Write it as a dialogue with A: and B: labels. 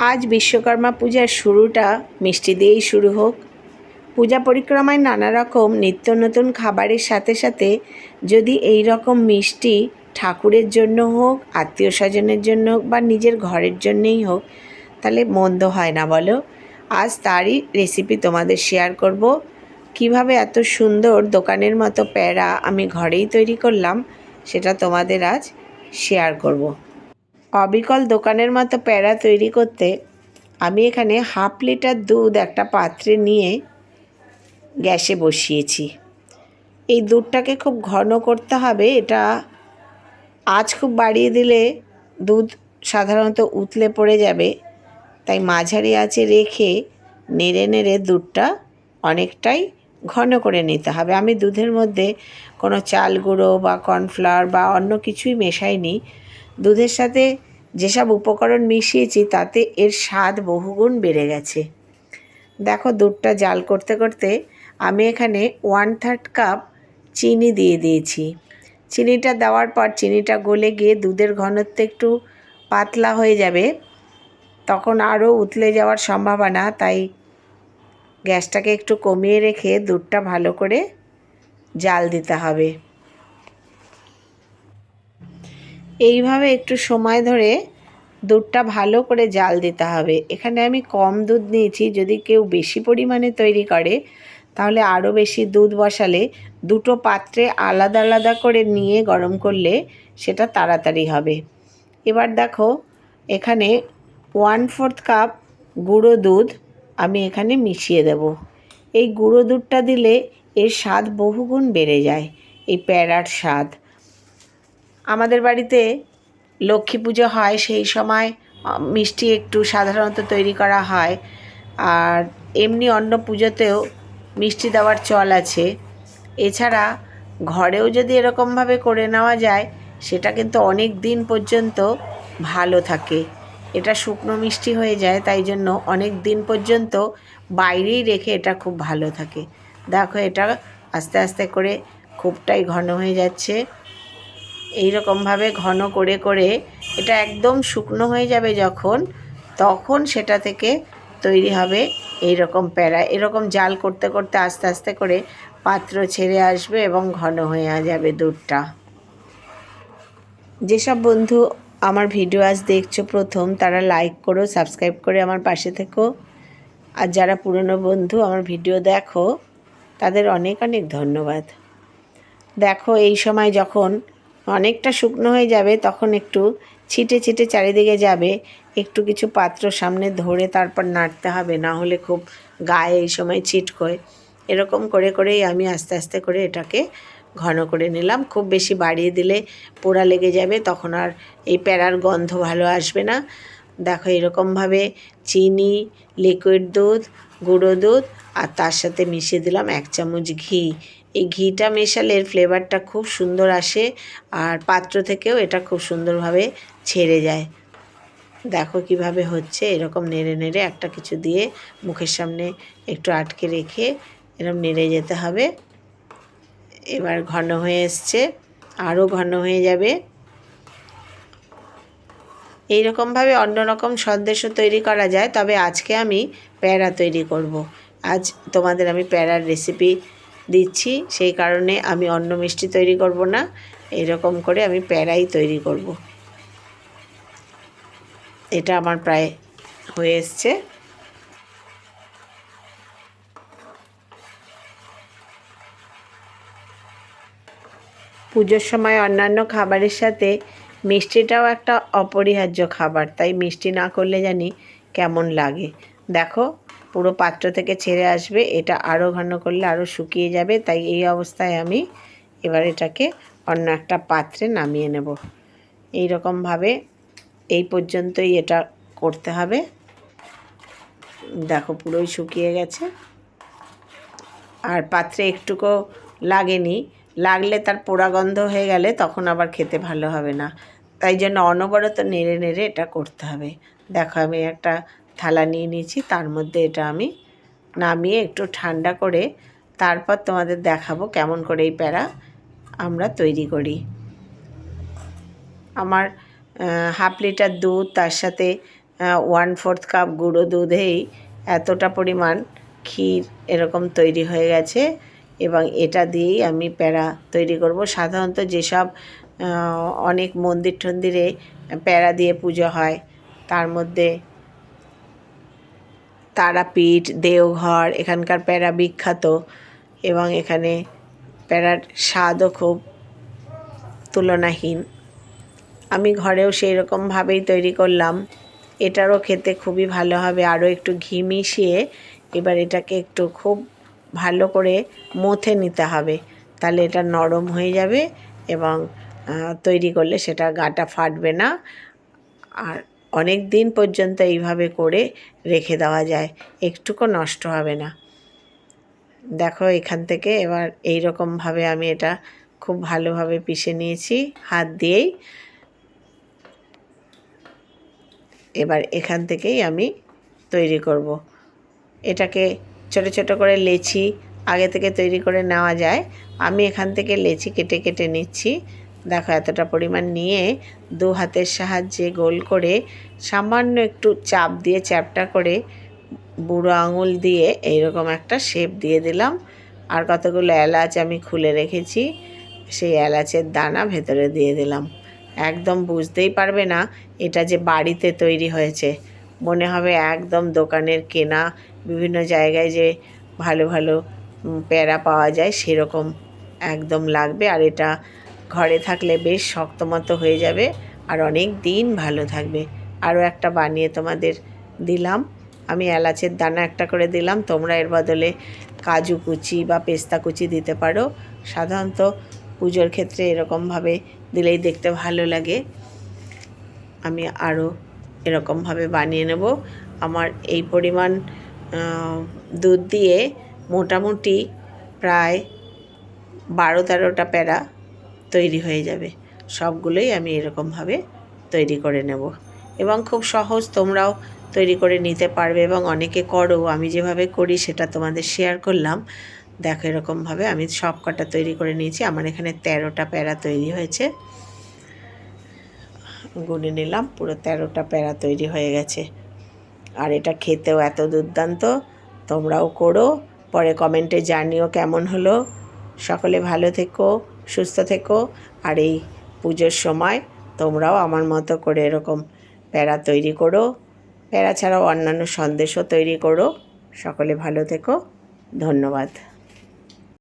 A: আজ বিশ্বকর্মা পূজার শুরুটা মিষ্টি দিয়েই শুরু হোক। পূজা পরিক্রমায় নানা রকম নিত্য নতুন খাবারের সাথে সাথে যদি এই রকম মিষ্টি ঠাকুরের জন্য হোক, আত্মীয় স্বজনের জন্য হোক বা নিজের ঘরের জন্যেই হোক, তাহলে মন্দ হয় না বলো। আজ তারই রেসিপি তোমাদের শেয়ার করব। কীভাবে এত সুন্দর দোকানের মতো প্যাড়া আমি ঘরেই তৈরি করলাম, সেটা তোমাদের আজ শেয়ার করব। অবিকল দোকানের মতো প্যাড়া তৈরি করতে আমি এখানে হাফ লিটার দুধ একটা পাত্রে নিয়ে গ্যাসে বসিয়েছি। এই দুধটাকে খুব ঘন করতে হবে। এটা আজ খুব বাড়িয়ে দিলে দুধ সাধারণত উতলে পড়ে যাবে। তাই মাঝারি আঁচে রেখে নেড়ে নেড়ে দুধটা অনেকটাই ঘন করে নিতে হবে। আমি দুধের মধ্যে কোনো চাল গুঁড়ো বা কর্নফ্লাওয়ার বা অন্য কিছুই মেশাইনি। দুধের সাথে যেসব উপকরণ মিশিয়েছি, তাতে এর স্বাদ বহুগুণ বেড়ে গেছে। দেখো, দুধটা জাল করতে করতে আমি এখানে ওয়ান থার্ড কাপ চিনি দিয়ে দিয়েছি। চিনিটা দেওয়ার পর চিনিটা গলে গিয়ে দুধের ঘনত্ব একটু পাতলা হয়ে যাবে। তখন আরও উতলে যাওয়ার সম্ভাবনা, তাই গ্যাসটাকে একটু কমিয়ে রেখে দুধটা ভালো করে জাল দিতে হবে। এইভাবে একটু সময় ধরে দুধটা ভালো করে জাল দিতে হবে। এখানে আমি কম দুধ নিয়েছি, যদি কেউ বেশি পরিমাণে তৈরি করে, তাহলে আরও বেশি দুধ বসালে দুটো পাত্রে আলাদা আলাদা করে নিয়ে গরম করলে সেটা তাড়াতাড়ি হবে। এবার দেখো, এখানে ওয়ান ফোর্থ কাপ গুঁড়ো দুধ আমি এখানে মিশিয়ে দেব। এই গুঁড়ো দুধটা দিলে এর স্বাদ বহুগুণ বেড়ে যায়, এই প্যারার স্বাদ। আমাদের বাড়িতে লক্ষ্মী পুজো হয়, সেই সময় মিষ্টি একটু সাধারণত তৈরি করা হয়। আর এমনি অন্য পুজোতেও মিষ্টি দেওয়ার চল আছে। এছাড়া ঘরেও যদি এরকমভাবে করে নেওয়া যায়, সেটা কিন্তু অনেক দিন পর্যন্ত ভালো থাকে। এটা শুকনো মিষ্টি হয়ে যায়, তাই জন্য অনেক দিন পর্যন্ত বাইরেই রেখে এটা খুব ভালো থাকে। দেখো, এটা আস্তে আস্তে করে খুবটাই ঘন হয়ে যাচ্ছে। এই রকমভাবে ঘন করে করে এটা একদম শুকনো হয়ে যাবে যখন, তখন সেটা থেকে তৈরি হবে এই রকম প্যারা। এরকম জাল করতে করতে আস্তে আস্তে করে পাত্র ছেড়ে আসবে এবং ঘন হয়ে যাবে দুধটা। যেসব বন্ধু আমার ভিডিও আজ দেখছ প্রথম, তারা লাইক করো সাবস্ক্রাইব করে আমার পাশে থেকো। আর যারা পুরনো বন্ধু আমার ভিডিও দেখো, তাদের অনেক অনেক ধন্যবাদ। দেখো এই সময় যখন অনেকটা শুকনো হয়ে যাবে, তখন একটু ছিটে ছিটে চারিদিকে যাবে। একটু কিছু পাত্র সামনে ধরে তারপর নাড়তে হবে, না হলে খুব গায়ে এই সময় ছিটকোয়। এরকম করে করেই আমি আস্তে আস্তে করে এটাকে ঘন করে নিলাম। খুব বেশি বাড়িয়ে দিলে পোড়া লেগে যাবে, তখন আর এই প্যারার গন্ধ ভালো আসবে না। দেখো এরকমভাবে চিনি লিকুইড দুধ, গুঁড়ো দুধ আর তার সাথে মিশিয়ে দিলাম এক চামচ ঘি। এই ঘিটা মেশালে এর ফ্লেভারটা খুব সুন্দর আসে আর পাত্র থেকেও এটা খুব সুন্দরভাবে ছেড়ে যায়। দেখো কীভাবে হচ্ছে, এরকম নেড়ে নেড়ে একটা কিছু দিয়ে মুখের সামনে একটু আটকে রেখে এরকম নেড়ে যেতে হবে। এবার ঘন হয়ে এসছে আরও ঘন হয়ে যাবে। এই রকমভাবে অন্যরকম সন্দেশও তৈরি করা যায়, তবে আজকে আমি প্যারা তৈরি করব। আজ তোমাদের আমি প্যারার রেসিপি দিচ্ছি, সেই কারণে আমি অন্য মিষ্টি তৈরি করব না, এরকম করে আমি প্যারাই তৈরি করব। এটা আমার প্রায় হয়ে এসছে পুজোর সময় অন্যান্য খাবারের সাথে মিষ্টিটাও একটা অপরিহার্য খাবার, তাই মিষ্টি না করলে জানি কেমন লাগে দেখো পুরো পাত্র থেকে ছেড়ে আসবে, এটা আরও ঘন করলে আরও শুকিয়ে যাবে, তাই এই অবস্থায় আমি এবার এটাকে অন্য একটা পাত্রে নামিয়ে নেব। এই রকমভাবে এই পর্যন্তই এটা করতে হবে। দেখো পুরোই শুকিয়ে গেছে। আর পাত্রে একটুকু লাগেনি, লাগলে তার পোড়া গন্ধ হয়ে গেলে তখন আবার খেতে ভালো হবে না। তাই জন্য অনবরত নেড়ে নেড়ে এটা করতে হবে। দেখো আমি একটা থালা নিয়ে নিয়েছি, তার মধ্যে এটা আমি নামিয়ে একটু ঠান্ডা করে তারপর তোমাদের দেখাবো কেমন করে এই প্যারা আমরা তৈরি করি। আমার হাফ লিটার দুধ, তার সাথে ওয়ান ফোর্থ কাপ গুঁড়ো দুধেই এতটা পরিমাণ ক্ষীর এরকম তৈরি হয়ে গেছে এবং এটা দিয়েই আমি প্যাড়া তৈরি করব। সাধারণত যেসব অনেক মন্দির টন্দিরে প্যাড়া দিয়ে পুজো হয়, তার মধ্যে তারাপীঠ, দেওঘর, এখানকার প্যাড়া বিখ্যাত এবং এখানে প্যাড়ার স্বাদও খুব তুলনাহীন। আমি ঘরেও সেই রকমভাবেই তৈরি করলাম। এটারও খেতে খুবই ভালো হবে। আরও একটু ঘি মিশিয়ে এবার এটাকে একটু খুব ভালো করে মথে নিতে হবে। তাহলে এটা নরম হয়ে যাবে এবং তৈরি করলে সেটা গাটা ফাটবে না। আর অনেক দিন পর্যন্ত এইভাবে করে রেখে দেওয়া যায়। একটুকু নষ্ট হবে না। দেখো, এখান থেকে এবার এই রকমভাবে আমি এটা খুব ভালোভাবে পিষে নিয়েছি। হাত দিয়েই এবার এখান থেকেই আমি তৈরি করব। এটাকে ছোট ছোট করে লেচি আগে থেকে তৈরি করে নেওয়া যায়। আমি এখান থেকে লেচি কেটে কেটে নিচ্ছি। দেখো, এতটা পরিমাণ নিয়ে দু হাতের সাহায্যে গোল করে সামান্য একটু চাপ দিয়ে, চ্যাপটা করে বুড়ো আঙুল দিয়ে এইরকম একটা শেপ দিয়ে দিলাম। আর কতগুলো এলাচ আমি খুলে রেখেছি, সেই এলাচের দানা ভেতরে দিয়ে দিলাম। একদম বুঝতেই পারবে না এটা যে বাড়িতে তৈরি হয়েছে। মনে হবে একদম দোকানের কেনা, বিভিন্ন জায়গায় যে ভালো ভালো প্যারা পাওয়া যায় সেরকম একদম লাগবে। আর এটা ঘরে থাকলে বেশ শক্তমতো হয়ে যাবে আর অনেক দিন ভালো থাকবে। আরও একটা বানিয়ে তোমাদের দিলাম। আমি এলাচের দানা একটা করে দিলাম। তোমরা এর বদলে কাজু কুচি বা পেস্তা কুচি দিতে পারো। সাধারণত পুজোর ক্ষেত্রে এরকমভাবে দিলেই দেখতে ভালো লাগে। আমি আরও এরকমভাবে বানিয়ে নেব। আমার এই পরিমাণ দুধ দিয়ে মোটামুটি প্রায় বারো তেরোটা প্যারা তৈরি হয়ে যাবে। সবগুলোই আমি এরকমভাবে তৈরি করে নেব। এবং খুব সহজ তোমরাও তৈরি করে নিতে পারবে এবং অনেকে করো। আমি যেভাবে করি সেটা তোমাদের শেয়ার করলাম। দেখো এরকমভাবে আমি সব কটা তৈরি করে নিয়েছি। আমার এখানে তেরোটা প্যারা তৈরি হয়েছে। গুনে নিলাম, পুরো তেরোটা প্যারা তৈরি হয়ে গেছে। আর এটা খেতেও এত দুর্দান্ত। তোমরাও করো। পরে কমেন্টে জানিও কেমন হলো। সকলে ভালো থেকো। সুস্থ থেকো। আর এই পুজোর সময় তোমরাও আমার মতো করে এরকম প্যারা তৈরি করো। প্যারা ছাড়াও অন্যান্য সন্দেশও তৈরি করো। সকলে ভালো থেকো। ধন্যবাদ।